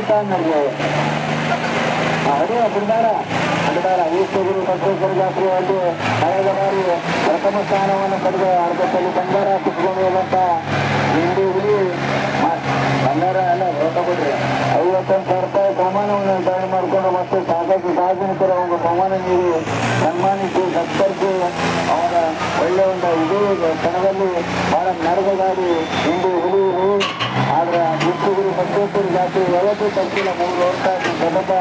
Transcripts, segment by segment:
ಹಂಗಿರ್ಲಿಕ್ಕೆ ಅನ್ನೋದು ಅದೇ ಬಿಡಾರ ಬಿಡಾರ ಈಶ್ವರಗುರು ಬಸವೇಶ್ವರ ಜಾತ್ರೆಯಲ್ಲಿ ಕಳೆದ ಬಾರಿ ಪ್ರಥಮ ಸ್ಥಾನವನ್ನು ಪಡೆದು ಅರ್ಧದಲ್ಲಿ ಬಂಗಾರ ಕಿತ್ಕೊಂಡು ಹಿಂದಿ ಹುಲಿ. ಬಂಗಾರ ಎಲ್ಲ ತಗೊಳ್ರಿ ಐವತ್ತೊಂದು ಸಾವಿರ ರೂಪಾಯಿ ಸಮಾನವನ್ನು ನಿರ್ಧಾರ ಮಾಡಿಕೊಂಡು ಮತ್ತು ಸಾಕಷ್ಟು ಸಾರ್ವಜನಿಕರು ಒಂದು ಸಮಾನ ನೀಡಿ ಸನ್ಮಾನಿಸಿ ಸತ್ಕರಿಸಿ ಅವರ ಒಳ್ಳೆಯ ಒಂದು ಇದು ಕ್ಷಣದಲ್ಲಿ ಬಹಳ ನಡೆದಾಡಿ ಹಿಂದೂ ಹುಲಿ ಆದ್ರೆ ಮುಚ್ಚುಗುರು ಯಾವತ್ತೂ ತಪ್ಪಿಲ್ಲ ಮೂರು ವರ್ಷ ಸತತ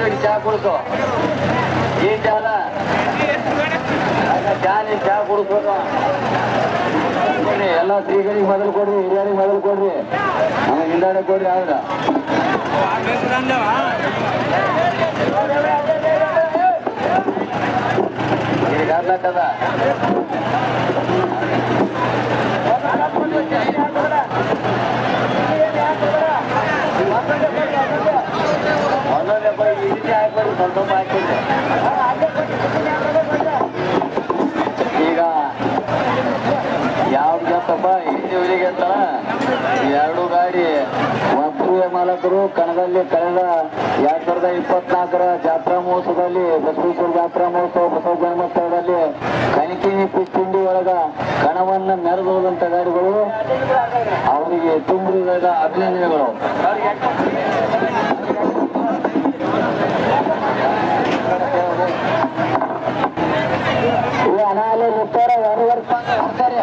ಕಾಕೊಂಡಿ ಚಾ ಕುಡಿಸು. ಈ ಚಾಲ ಚಾ ನೀನ್ ಚಾ ಕುಡಿಸ್ಬೇಕು ಎಲ್ಲ ಸ್ತ್ರೀಗಳಿಗೆ ಮೊದಲು ಕೊಡ್ರಿ, ಹಿರಿಯರಿಗೆ ಮೊದಲು ಕೊಡ್ರಿ. ನಮಗೆ ಹಿಂದಾಡೆ ಕೊಡ್ರಿ, ಆದ್ರ ಒಂದೊಂದೇ ಬರೀ ಈ ರೀತಿ ಹಾಕ್ಬಾರ್ದು ಸ್ವಲ್ಪ ಸ್ವಲ್ಪ ಹಾಕ್ಬಿಡ್ರಿ ಈಗ ಊರಿಗೆ ಅಂತ ಎರಡು ಗಾಡಿ. ಒಬ್ಬರು ಮಾಲಕರು ಕಣದಲ್ಲಿ ಕಳೆದ ಎರಡ್ ಸಾವಿರದ ಇಪ್ಪತ್ನಾಲ್ಕರ ಜಾತ್ರಾ ಮಹೋತ್ಸವದಲ್ಲಿ ಬಸವೇಶ್ವರ ಜಾತ್ರಾ ಮಹೋತ್ಸವ ಬಸವ ಜನ್ಮೋತ್ಸವದಲ್ಲಿ ಕಣಿಕಿನಿ ಪಿಂಡಿ ಒಳಗ ಕಣವನ್ನ ಮೆರೆದೋದಂತ ಗಾಡಿಗಳು. ಅವರಿಗೆ ತುಂಬಿದ ಅಭಿನಂದನೆಗಳು ಈ ಅನಾಲೆ ಮುತ್ತಾರ ಎರಡು ವರ್ಷ ಬರ್ತಾರೆ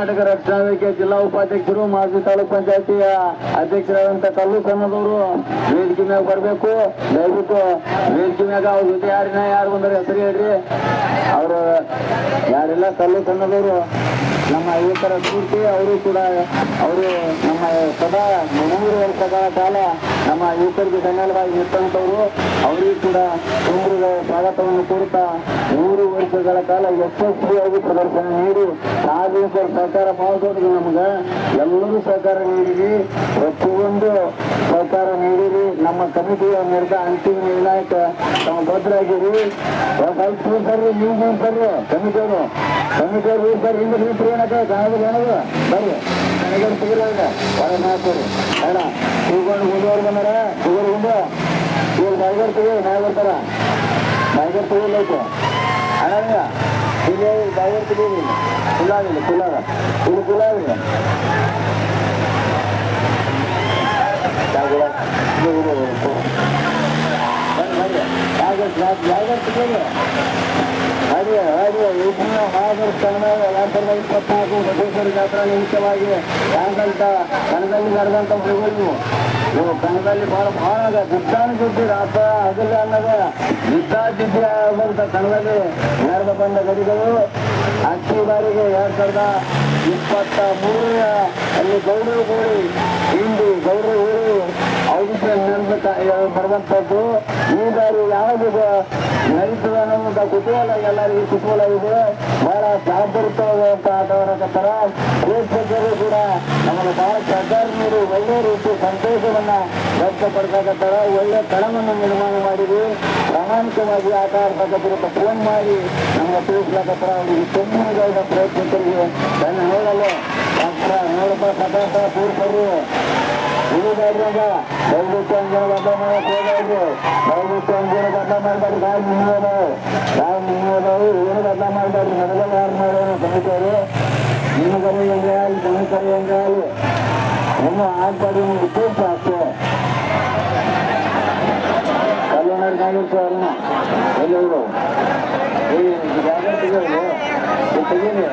ಕರ್ನಾಟಕ ರಕ್ಷಣಾ ವೇದಿಕೆ ಜಿಲ್ಲಾ ಉಪಾಧ್ಯಕ್ಷರು, ಮಾಜಿ ತಾಲೂಕ್ ಪಂಚಾಯತಿಯ ಅಧ್ಯಕ್ಷರಾದಂತ ಕಲ್ಲು ಸಣ್ಣದವರು ವೇದಿಕೆ ಮ್ಯಾಗ ಬರಬೇಕು. ದಯವಿಟ್ಟು ವೇದಿಕೆ ಮ್ಯಾಗ ಅವ್ರ ಜೊತೆ ಯಾರಿನ ಯಾರು ಬಂದ್ರೆ ಹೆಸರು ಹೇಳ್ರಿ. ಅವರು ಯಾರೆಲ್ಲ, ಕಲ್ಲು ಸಣ್ಣದವರು. ನಮ್ಮ ಯುವಕರ ಸ್ಫೂರ್ತಿ, ಅವರು ಕೂಡ, ಅವರು ನಮ್ಮ ಸದಾ ಮೂರು ವರ್ಷಗಳ ಕಾಲ ನಮ್ಮ ಯುವಕರಿಗೆ ಬೆನ್ನೆಲುಬಾಗಿ ನಿಂತವರು ಅವರಿಗೂ ಕೂಡ ತುಂಬ್ರದ ಸ್ವಾಗತವನ್ನು ಕೋರುತ್ತಾ ಮೂರು ವರ್ಷಗಳ ಕಾಲ ಯಶಸ್ವಿಯಾಗಿ ಪ್ರದರ್ಶನ ನೀಡಿ ಸರ್ಕಾರ ಸಹಕಾರ ಮಾಡೋದ್ರಿಗೆ ನಮ್ಗೆ. ಎಲ್ಲರೂ ಸಹಕಾರ ನೀಡಿರಿ. ಪ್ರತಿಯೊಂದು ಸಹಕಾರ ನೀಡಿರಿ. ನಮ್ಮ ಕಮಿಟಿಯ ನಿರ್ಧಾರ ಅಂತಿಮ ನಿರ್ಣಾಯಕ ತಮ್ಮ ಭದ್ರಾಗಿರಿ. ಆಗಿರಿ ಬರ್ರಿ ನೀವು ಸರ್, ಕಮಿಟಿಯವರು. ಕಮಿಟಿಯವರು ಬರ್ರಿ ಹಿಂದೆ ನಿಂತ್ರಿ ಏನಕ್ಕ ಕಾಣೋದು ಏನದು ಬರ್ರಿ ನನಗೆ ಸಿಗಿಲ್ಲ ಹೊರ ಮಾಡ್ತೀರಿ ಬೇಡ ತಗೊಂಡು ಮುಂದುವರೆದು ಬಂದಾರ ತಗೊಂಡು ಮುಂದೆ ಇವ್ರು ಬಾಯ್ಗರ್ ತೆಗೀರಿ ನಾಳೆ ಬರ್ತಾರ ಬಾಯ್ಗರ್ ತೆಗಿಲೈತೆ ಅಣ್ಣ ಇಲ್ಲಿ ಬಾಯ್ಗರ್ ತೆಗೀರಿ ಕುಲ್ಲಾಗಿಲ್ಲ ಕುಲ್ಲಾಗ ಇಲ್ಲಿ ಕುಲ್ಲಾಗಿಲ್ಲ ಹಾಗೆ ಹಾಗೆ ವಿಭಿನ್ನ ಸ್ಥಾನ ಎರಡ್ ಸಾವಿರದ ಇಪ್ಪತ್ನಾಲ್ಕು ಬಸವೇಶ್ವರ ಜಾತ್ರಾ ನಿಮಿತ್ತವಾಗಿ ಯಾಕಂತ ಕಣದಲ್ಲಿ ನಡೆದಂತ ಮೃಗಗಳು ಇವು ಕಣದಲ್ಲಿ ಬಹಳ ಬಹಳ ಗುದ್ದಾನ ಸುದ್ದಿ ರಾತ ಹಗಲು ಅನ್ನದ ಯುದ್ಧಾದಿದ್ಯ ಆದಂತ ಕಣದಲ್ಲಿ ನಡೆದ ಬಂದ ಗಡಿಗಳು ಅಕ್ಕಿ ಬಾರಿಗೆ ಎರಡ್ ಸಾವಿರದ ಇಪ್ಪತ್ತ ಮೂರರ ಅಲ್ಲಿ ಗೌರವ ಕೂಡಿ ಹಿಂದಿ ಗೌರವ ಊರಿ ಬರುವಂತದ್ದು ಈ ಬಾರಿ ಯಾವಾಗ ನಡೀತದ ಅನ್ನೋದ ಕುತೂಹಲ ಎಲ್ಲರಿಗೂ ಕುತೂಹಲ ಇದೆ. ಬಹಳ ಸಾಧ್ಯರಿತವಾದಂತ ಆಟವಾಡಕತ್ತಾರ ಪ್ರೇಕ್ಷಕರು ಕೂಡ ನಮಗೆ ಬಹಳ ಸರ್ಕಾರದವರು ಒಳ್ಳೆ ರೀತಿ ಸಂತೋಷವನ್ನ ವ್ಯಕ್ತಪಡಿಸಕತ್ತಾರ ಒಳ್ಳೆ ತಳವನ್ನು ನಿರ್ಮಾಣ ಮಾಡಿದ್ವಿ ಪ್ರಾಮಾಣಿಕವಾಗಿ ಆಟ ಆಡ್ತಕ್ಕಂಥ ಫೋನ್ ಮಾಡಿ ನಮ್ಗೆ ತಿಳಿಸ್ಲಕತ್ತಾರ ಅವರಿಗೆ ಪ್ರೇಕ್ಷಕರಿಗೆ ನನ್ನ ದಯವಿಟ್ಟು ಹಂಗೆ ಗಡ್ಡ ಮಾಡಕ್ ಹೋಗ್ಬೇಡ್ರಿ ದಯವಿಟ್ಟು ಹಂಗೆ ಗಡ್ಡ ಮಾಡ್ಬೇಡ್ರಿ ಕಾಯಿ ನಿಂಗೋದವು ಕಾಯಿ ನಿಂಗೋದವು ಏನು ಗಡ್ಡ ಮಾಡ್ಬೇಡ್ರಿ ನನಗೆ ಯಾರು ಮಾಡೋಣ ಸಮಿತಿಯವರು ನಿಮ್ಮ ಕರೆ ಹೆಂಗೆ ಆಗಲಿ ನಮ್ಮ ಕರೆ ಹೆಂಗೆ ಆಗಲಿ ನಮ್ಮ ಆಗ್ಬಾರ್ದು ಕಾಣಿಸ್ತು ಅವ್ರನ್ನ ಎಲ್ಲಿ ಅವರು ಏ ತೆಗೀನಿ